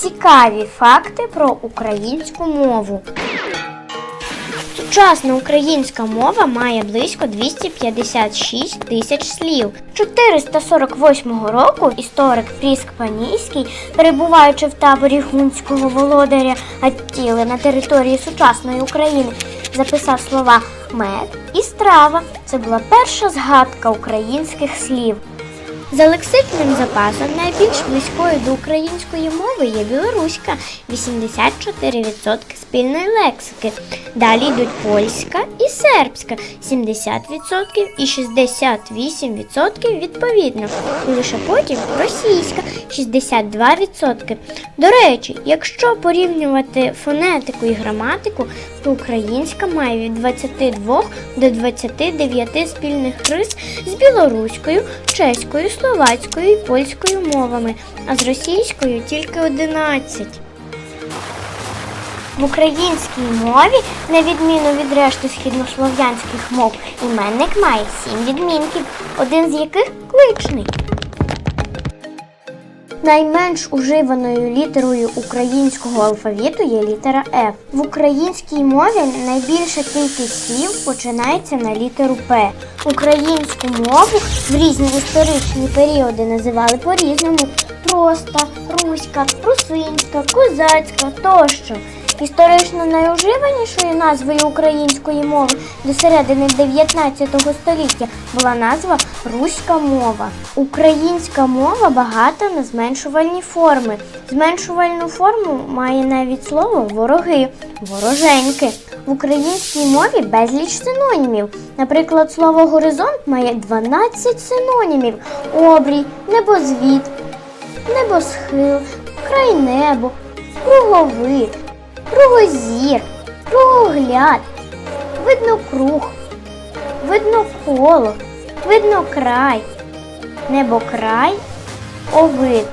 Цікаві факти про українську мову. Сучасна українська мова має близько 256 тисяч слів. 448 року історик Фріск Панійський, перебуваючи в таборі гунського володаря Аттіли на території сучасної України, записав слова мед і страва. Це була перша згадка українських слів. За лексичним запасом найбільш близькою до української мови є білоруська 84% спільної лексики. Далі йдуть польська і сербська 70% і 68% відповідно. І лише потім російська 62%. До речі, якщо порівнювати фонетику і граматику, то українська має від 22 до 29 спільних рис з білоруською, чеською, словацькою і польською мовами, а з російською тільки 11. В українській мові, на відміну від решти східнослов'янських мов, іменник має сім відмінків, один з яких кличний. Найменш уживаною літерою українського алфавіту є літера F. В українській мові найбільша кількість слів починається на літеру П. Українську мову в різні історичні періоди називали по-різному: проста, руська, русинська, козацька тощо. Історично найуживанішою назвою української мови до середини 19 століття була назва Руська мова. Українська мова багата на зменшувальні форми. Зменшувальну форму має навіть слово вороги, вороженьки. В українській мові безліч синонімів. Наприклад, слово горизонт має 12 синонімів: обрій, небозвід, небосхил, край небо, круговид, кругозір, кругогляд, видно круг, видно коло, видно край, небокрай, овид.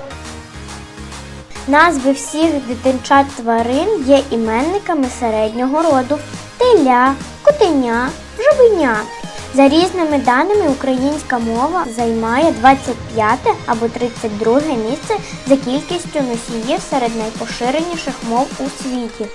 Назви всіх дитинчат тварин є іменниками середнього роду теля, котеня, жабеня. За різними даними, українська мова займає 25 або 32 місце за кількістю носіїв серед найпоширеніших мов у світі.